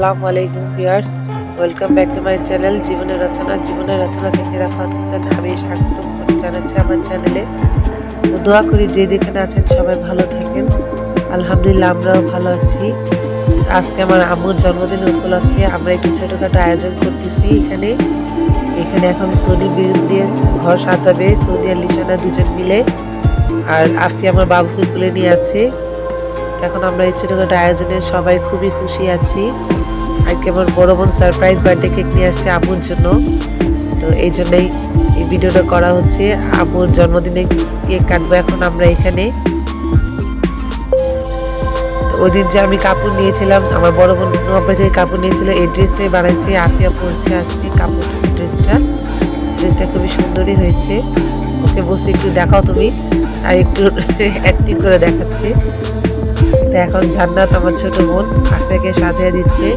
আসসালামু আলাইকুম viewers. Welcome back to my channel জীবনের রচনা। জীবনের রচনা থেকে রাফাত হোসেন আমি স্বাগত জানাচ্ছি আমার চ্যানেলে। দোয়া করি যে যেখানে আছেন সবাই ভালো থাকেন। আলহামদুলিল্লাহ আমরাও ভালো আছি। আজকে আমার আম্মুর জন্মদিন উপলক্ষে আমরা একটু ছোটোখাটো আয়োজন করতেছি এখানে। এখানে এখন সোনি বিল দিয়ে ঘর সাজাবে। সোনি আর লিসানা দুজন মিলে। আর আজকে আমার বাবুকে তুলে নিয়ে আছে। এখন আমরা এই ছোটখাটো আয়োজনে সবাই খুবই খুশি আছি। আজকে আমার বড় বোন সারপ্রাইজ বার্থডে কেক নিয়ে আসছে আম্মুর জন্য। তো এই জন্যই এই ভিডিওটা করা হচ্ছে। আম্মুর জন্মদিনে কেক কাটবো এখন আমরা এখানে। ওই দিন যে আমি কাপড় নিয়েছিলাম, আমার বড় বোন নব্বই থেকে কাপড় নিয়েছিল, এই ড্রেসটাই বানাইছি আফিয়া পরছে আজকে কাপড় ড্রেসটা ড্রেসটা খুবই সুন্দরই হয়েছে। ওকে বসে একটু দেখাও তুমি। আর একটু অ্যাক্টিং করে দেখাচ্ছে। তো এখন জান্নাত আমার ছোট বোন আফিয়াকে সাজিয়ে দিচ্ছে।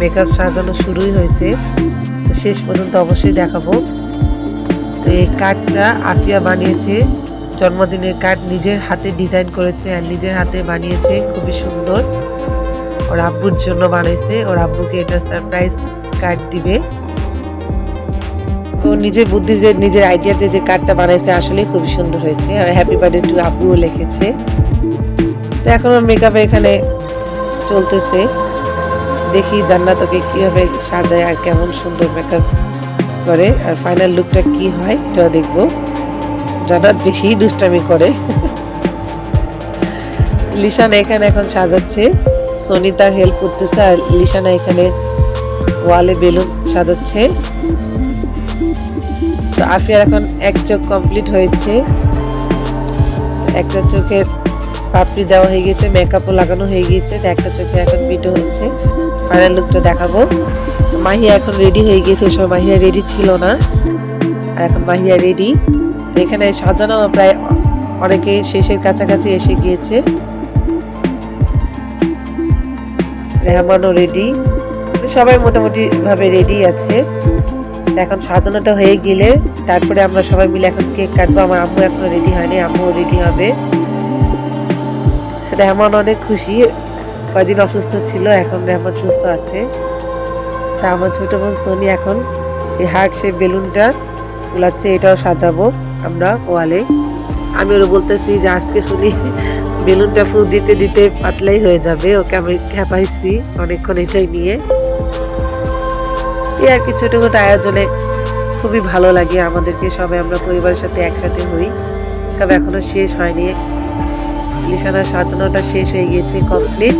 মেকআপ সাজানো শুরুই হয়েছে। শেষ পর্যন্ত অবশ্যই দেখাবো। তো এই কার্ডটা আফিয়া বানিয়েছে। জন্মদিনের কার্ড নিজের হাতে ডিজাইন করেছে আর নিজের হাতে বানিয়েছে। খুবই সুন্দর। ওর আব্বুর জন্য বানিয়েছে ওর আব্বুকে এটা সারপ্রাইজ কার্ড দিবে। তো নিজের বুদ্ধিতে নিজের আইডিয়াতে যে কার্ডটা বানাইছে আসলে খুবই সুন্দর হয়েছে। আর হ্যাপি বার্থডে টু আব্বুও লিখেছে। তো এখন ওর মেকআপ এখানে চলতেছে। দেখি জান্নাত ওকে কীভাবে সাজায় আর কেমন সুন্দর মেকআপ করে আর ফাইনাল লুকটা কি হয় এটাও দেখব। জান্নাত বেশি দুষ্টামি করে। লিসানা এখানে এখন সাজাচ্ছে। সোনি তার হেল্প করতেছে আর লিসানা এখানে ওয়ালে বেলুন সাজাচ্ছে। তো আফিয়ার এখন এক চোখ কমপ্লিট হয়েছে। একটা চোখের পাপড়ি দেওয়া হয়ে গেছে মেকআপও লাগানো হয়ে গিয়েছে একটা চোখে এখন ভিডিও হচ্ছে। ফাইনাল লুকটা দেখাবো। মাহিয়া এখন রেডি হয়ে গিয়েছে সব মাহিয়া রেডি ছিল না। আর এখন মাহিয়া রেডি এখানে সাজানো প্রায় অনেকে শেষের কাছাকাছি এসে গিয়েছে। রেহমানও রেডি সবাই মোটামুটি ভাবে রেডি আছে। এখন সাজানোটা হয়ে গেলে তারপরে আমরা সবাই মিলে এখন কেক কাটবো। আমার আম্মু এখনও রেডি হয়নি, আম্মুও রেডি হবে। রেহমান অনেক খুশি। কয়দিন অসুস্থ ছিল, এখন রেহমান সুস্থ আছে। তা আমার ছোটো বোন সোনি এখন এই হার্ট শেপ বেলুনটা গুলাচ্ছে এটাও সাজাবো আমরা ওয়ালে আমি ওরা বলতেছি যে, আজকে শুনি বেলুনটা ফুল দিতে দিতে পাতলাই হয়ে যাবে, ওকে আমি খেপাইছি অনেকক্ষণ এটাই নিয়ে। এই আর কি ছোটো ছোটখাটো আয়োজনে খুবই ভালো লাগে আমাদেরকে সবাই, আমরা পরিবারের সাথে একসাথে হই। তবে এখনও শেষ হয়নি। লিসানার সাজানোটা শেষ হয়ে গিয়েছে কমপ্লিট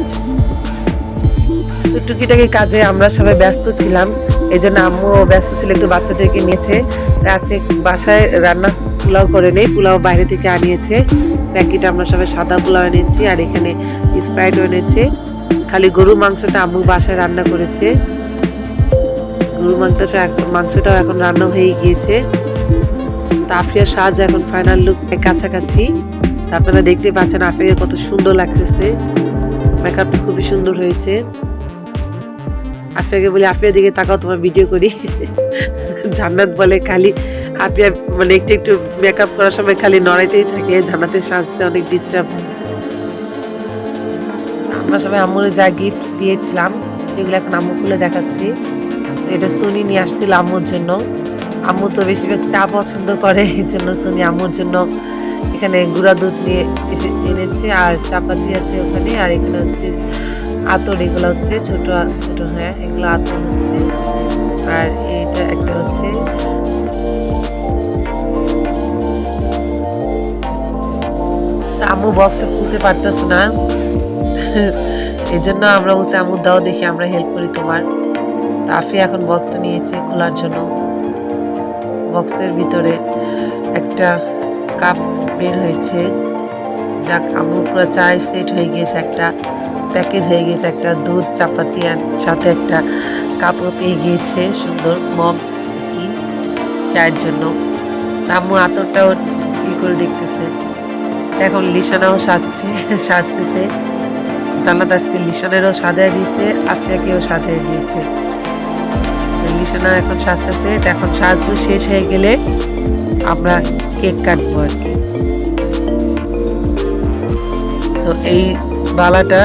টুকিটাকি কাজে আমরা সবাই ব্যস্ত ছিলাম এই জন্য আম্মুও ব্যস্ত ছিল, একটু বাচ্চাদেরকে নিয়েছে। আজকে বাসায় রান্না পোলাও করে নেই, পোলাও বাইরে থেকে আনিয়েছে। প্যাকেট আমরা সবাই সাদা পোলাও এনেছি আর এখানে স্প্রাইটও এনেছে। খালি গরু মাংসটা আম্মু বাসায় রান্না করেছে। গরু মাংসটা মাংসটাও এখন রান্না হয়ে গিয়েছে। তা আফিয়ার সাজ এখন ফাইনাল লুক কাছাকাছি। আপনারা দেখতে পাচ্ছেন আফিয়া কত সুন্দর লাগতেছে। মেকআপটা খুবই সুন্দর হয়েছে। আফিয়াকে বলি আফিয়ার দিকে তাকাও, তোমার ভিডিও করি। জান্নাত বলে খালি আফিয়া মানে একটু একটু মেকআপ করার সময় খালি নড়াইতেই থাকে, জান্নাতের সাজতে অনেক ডিস্টার্ব আমরা সবাই আম্মুর যা গিফট দিয়েছিলাম সেগুলো এখন আম্মু খুলে দেখাচ্ছি। এটা সুনি নিয়ে আসছিল আম্মুর জন্য। আম্মু তো বেশিরভাগ চা পছন্দ করে, এই জন্য সুনি আম্মুর জন্য এখানে গুঁড়া দুধ নিয়ে এসে এনেছে, আর চাপাতি আছে ওখানে, আর এখানে হচ্ছে আতর, এগুলো হচ্ছে ছোট ছোট হ্যাঁ এগুলো আতর হচ্ছে। আর এটা একটা হচ্ছে আম্মু বক্সটা খুলতে পারতেছ না। এই জন্য আমরা বলতে আম্মু দাও, দেখি আমরা হেল্প করি তোমার। আফি এখন বক্সটা নিয়েছে খোলার জন্য। বক্সের ভিতরে একটা কাপ বের হয়েছে। যাক, আম্মু পুরো চায় সেট হয়ে গিয়েছে একটা। প্যাকেজ হয়ে গিয়েছে একটা দুধ, চাপাতি আর সাথে একটা কাপড় পেয়ে গিয়েছে সুন্দর মম কি চায়ের জন্য। আম্মু আতরটাও ই করে দেখতেছে? এখন লিসানাও সাজছে, সাজতেছে। জান্নাত আজকে লিসানেরও সাজায় দিয়েছে, আফিয়াকেও সাজিয়ে দিয়েছে। লিসানা এখন সাজতেছে এখন সাজগো শেষ হয়ে গেলে আমরা কেক কাটবো আর কি। তো এই বালাটা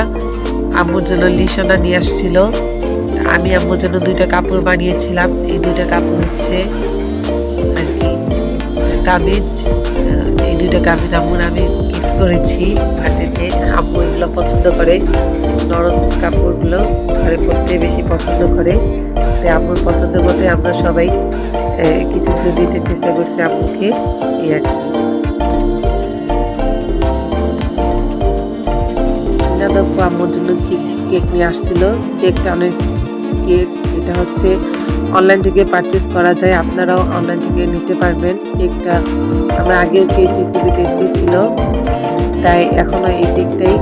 আম্মুর জন্য লিসনা নিয়ে আসছিল। আমি আম্মুর জন্য দুইটা কাপড় বানিয়েছিলাম। এই দুইটা কাপড় হচ্ছে আর কি কামিজ। এই দুইটা কামিজ আম্মুর আমি গিফট করেছি বার্থডেতে আম্মু এগুলো পছন্দ করে। নরম কাপড়গুলো ঘরে পরতে বেশি পছন্দ করে। তাই আম্মুর পছন্দ মতে আমরা সবাই কিছু কিছু দিতে চেষ্টা করছি আম্মুকে। এই আর কি। যাদব আম্মুর জন্য কেক নিয়ে আসছিল। কেকটা অনেক কেক এটা হচ্ছে অনলাইন থেকে পারচেস করা যায়। আপনারাও অনলাইন থেকে নিতে পারবেন কেকটা। আমরা আগেও খেয়েছি খুবই টেস্টি ছিল। তাই এখনও এই কেকটাই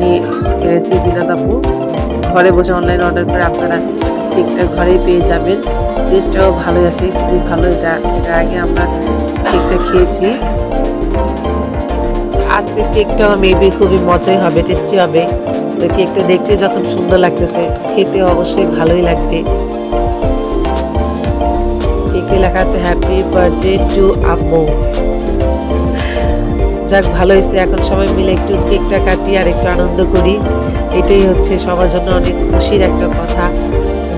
নিয়ে এনেছি জিনাদ আপু ঘরে বসে অনলাইন অর্ডার করে আপনারা কেকটা ঘরেই পেয়ে যাবেন। টেস্টটাও ভালোই আছে, খুবই ভালো। এটা এর আগে আমরা কেকটা খেয়েছি। আজকে কেকটাও মেবি খুবই মজাই হবে টেস্টি হবে। তো কেকটা দেখতে যখন সুন্দর লাগতেছে, খেতে অবশ্যই ভালোই লাগবে। কেকে লেখা আছে হ্যাপি বার্থডে টু আম্মু। যাক, ভালো হয়েছে। এখন সবাই মিলে একটু কেকটা কাটি আর একটু আনন্দ করি। এটাই হচ্ছে সবার জন্য অনেক খুশির একটা কথা।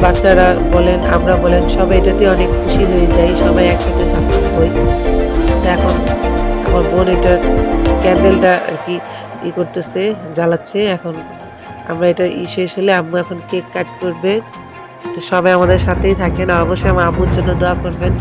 বাচ্চারা বলেন, আমরা বলেন, সবাই এটাতে অনেক খুশি হয়ে যাই, সবাই একসাথে সাকসেস হই এখন আমার বোন এটা ক্যান্ডেলটা আর কি ই করতেছে জ্বালাচ্ছে। এখন আমরা এটা ই শেষ হলে আম্মু এখন কেক কাট করবে। তো সবাই আমাদের সাথেই থাকেন। আর অবশ্যই আমার আম্মুর জন্য দোয়া করবেন।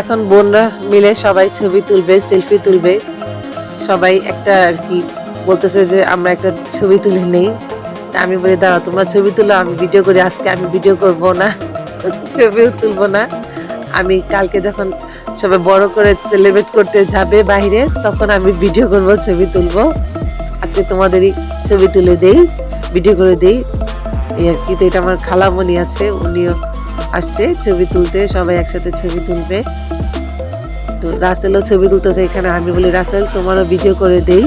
এখন বোনরা মিলে সবাই ছবি তুলবে সেলফি তুলবে। সবাই একটা আর কি বলতেছে যে, আমরা একটা ছবি তুলে নেই। আমি বলি, দাঁড়াও, তোমরা ছবি তুলো, আমি ভিডিও করি। আজকে আমি ভিডিও করব না, ছবিও তুলবো না। আমি কালকে যখন সবাই বড় করে সেলিব্রেট করতে যাবে বাইরে, তখন আমি ভিডিও করব, ছবি তুলবো। আজকে তোমাদেরই ছবি তুলে দেই ভিডিও করে দেই। এই আর কি, তো এটা আমার খালামণি আছে, উনিও আসছে ছবি তুলতে, সবাই একসাথে ছবি তুলবে। তো রাসেলও ছবি তুলতেছে এখানে, আমি বলি, রাসেল, তোমারও ভিডিও করে দেই।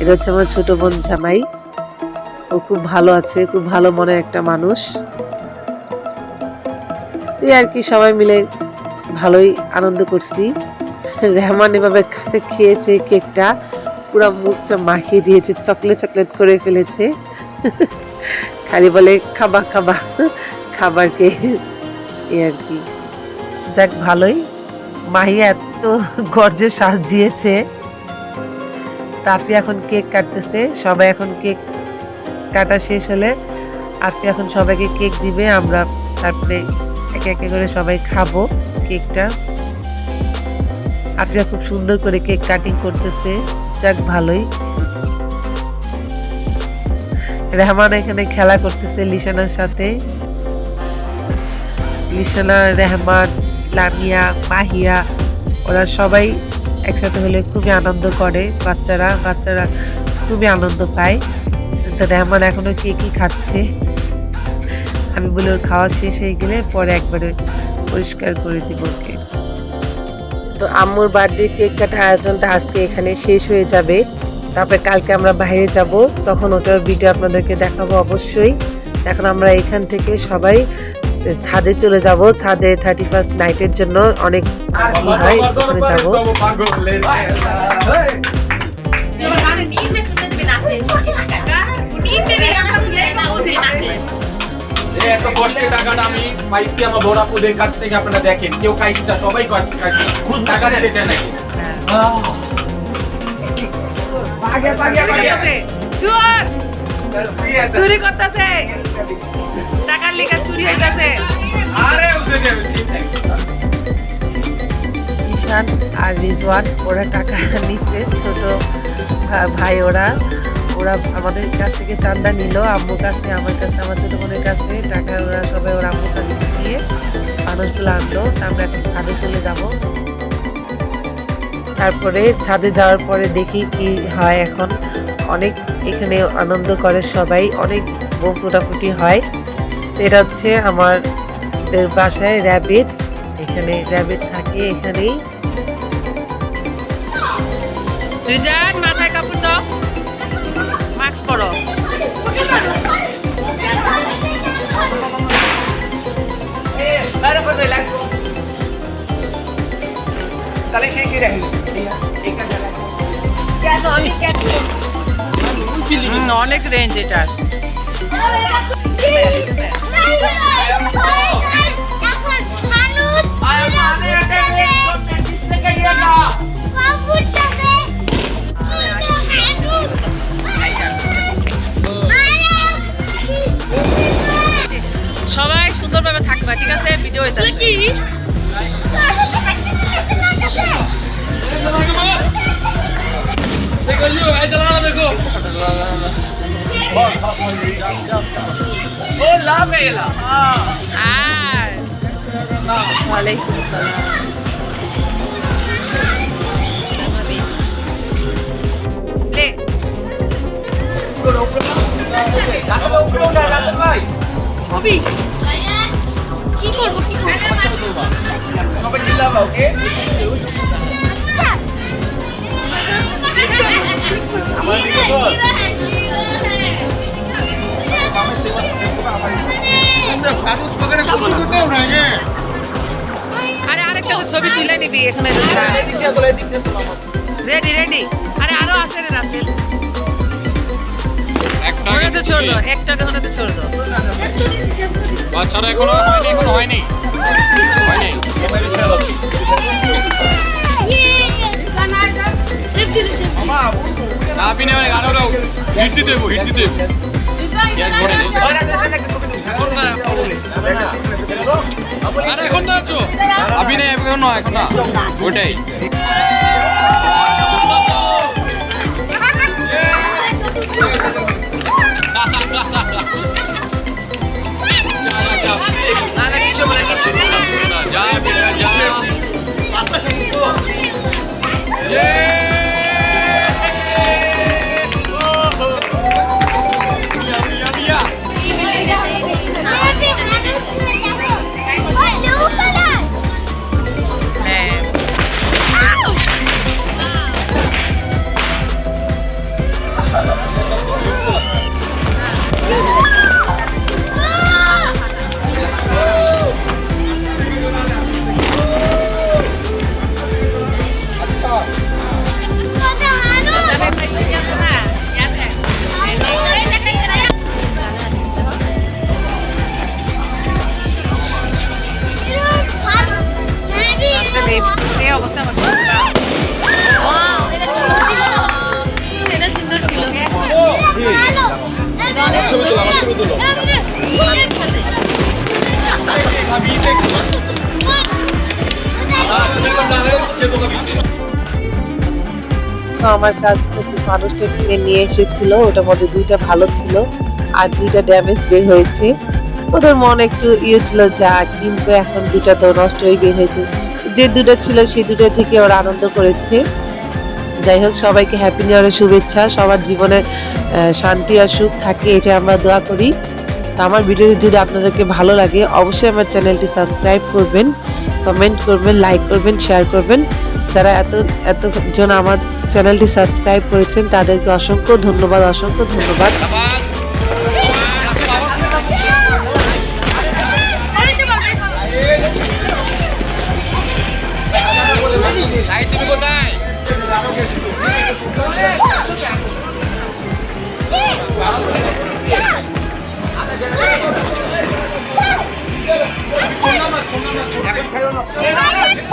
এটা হচ্ছে আমার ছোট বোন জামাই। ও খুব ভালো আছে, খুব ভালো মনের একটা মানুষ। এই আর কি, সবাই মিলে ভালোই আনন্দ করছি। রেহমান এভাবে খেয়েছে কেকটা, পুরো মুখটা মাখিয়ে দিয়েছে, চকলেট চকলেট করে ফেলেছে। খালি বলে, খাবা খাবা, খাবার কে এই আর কি। যাক, ভালোই। মাহি এত গর্জে সাজ দিয়েছে। তাপি এখন কেক কাটতেছে। সবাই এখন কেক কাটা শেষ হলে আপনি এখন সবাইকে কেক দিবে, আমরা তারপরে একে একে করে সবাই খাব কেকটা। আপনি খুব সুন্দর করে কেক কাটিং করতেছে। যাক, ভালোই। রেহমান এখানে খেলা করতেছে লিসানার সাথে। লিসানা, রেহমান, লামিয়া, মাহিয়া, ওরা সবাই একসাথে হলে খুবই আনন্দ করে, বাচ্চারা বাচ্চারা খুবই আনন্দ পায়। তো রেহমান এখনও কে কেকই খাচ্ছে? আমি বলি ওর খাওয়া শেষ হয়ে গেলে পরে একবারে পরিষ্কার করে দিব ওকে। তো আম্মুর বার্থডে কেক কাটার আয়োজনটা আজকে এখানে শেষ হয়ে যাবে। তারপরে কালকে আমরা বাইরে যাব, তখন ওটার ভিডিও আপনাদেরকে দেখাবো অবশ্যই। এখন আমরা এখান থেকে সবাই ছাদে চলে যাব। ছাদে থার্টি ফার্স্ট নাইটের জন্য অনেক হয় ওখানে যাব। যাব এত কষ্টের টাকাটা আমি পাইছি আমার কাছ থেকে আপনারা দেখেন কেউ খাইছে সবাই খাইছে টাকা দিতে নাকি চোর করতেছে। টাকার লিগে চুরি হইতাছে। আরে উঠে যাবে ঈশান আর রিজওয়ান ওরা টাকা নিচ্ছে। ছোট ভাই ওরা। ওরা আমাদের কাছ থেকে চান্দা নিল আম্মুর কাছে আমার কাছে আমার ছোট বোনের কাছে টাকা ওরা সবাই ওরা আম্মুর কাছে দিয়ে মানুষগুলো আনলো। আমরা এখন ছাদে চলে যাব। তারপরে ছাদে যাওয়ার পরে দেখি কি হয় এখন। অনেক এখানে আনন্দ করে সবাই অনেক বোম ফুটাফুটি হয় এটা হচ্ছে আমার এর বাসায় র্যাবিট এখানে র্যাবিট থাকে এখানেই রিজান মাথায় কাপড় দাও মাস্ক পরো তাহলে সেই কি রাখি হুম, অনেক রেঞ্জ এটার সবাই সুন্দরভাবে থাকবে ঠিক আছে? ভিডিও হইতাছে ও লাভ হয়ে গেল আর ওয়ালাইকুম সালাম লে ভাই হবি কি করব কি করব সবাই চিল্লাবা ওকে আরে আরেকটা ছবি তুলে নিবি এখানে রেডি রেডি আরে আরও আছে রে রাসেল ওখানে তো ছোড় দাও একটাকে তো ছোড় দাও বাচ্চারা এখনও হয়নি এখনও হয়নি। না আপনি নেবেন আরও দাও হিট দিতে দেবো হিট দিতে আরে এখন না আছো আপনি নেই এখন না এখন না ওটাই না আমার কাছ থেকে মানুষটা কিনে নিয়ে এসেছিল, ওটার মধ্যে দুইটা ভালো ছিল আর দুইটা ড্যামেজ বের হয়েছে। ওদের মন একটু ইয়ে ছিল যা, কিন্তু এখন দুটা তো নষ্ট হয়ে বের হয়েছে। যে দুটো ছিল সেই দুটো থেকে ওরা আনন্দ করেছে। যাই হোক, সবাইকে হ্যাপি নিউ ইয়ারের শুভেচ্ছা, সবার জীবনে শান্তি আর সুখ থাকে এটা আমরা দোয়া করি। তো আমার ভিডিও যদি আপনাদেরকে ভালো লাগে, অবশ্যই আমার চ্যানেলটি সাবস্ক্রাইব করবেন কমেন্ট করবেন লাইক করবেন শেয়ার করবেন। যারা এত, এতজন আমার চ্যানেলটি সাবস্ক্রাইব করেছেন, তাদেরকে অসংখ্য ধন্যবাদ অসংখ্য ধন্যবাদ। তুমি কোথায় Thank you.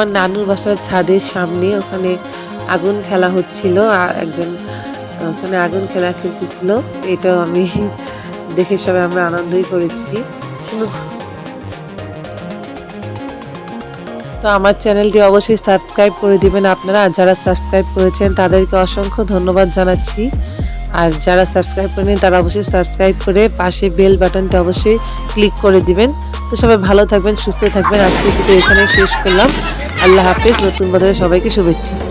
আমার নানুর বাসার ছাদের সামনে ওখানে আগুন খেলা হচ্ছিল, আর একজন, ওখানে আগুন খেলা খেলতেছিল। এটাও আমি দেখে সবাই আমরা আনন্দই করেছি। তো আমার চ্যানেলটি অবশ্যই সাবস্ক্রাইব করে দিবেন আপনারা, আর যারা সাবস্ক্রাইব করেছেন তাদেরকে অসংখ্য ধন্যবাদ জানাচ্ছি। আর যারা সাবস্ক্রাইব করেনি তারা অবশ্যই সাবস্ক্রাইব করে পাশে বেল বাটনটা অবশ্যই ক্লিক করে দিবেন। তো সবাই ভালো থাকবেন, সুস্থ থাকবেন। আজকে ভিডিও এখানে শেষ করলাম। আল্লাহ হাফিজ নতুন বছরের সবাইকে শুভেচ্ছা।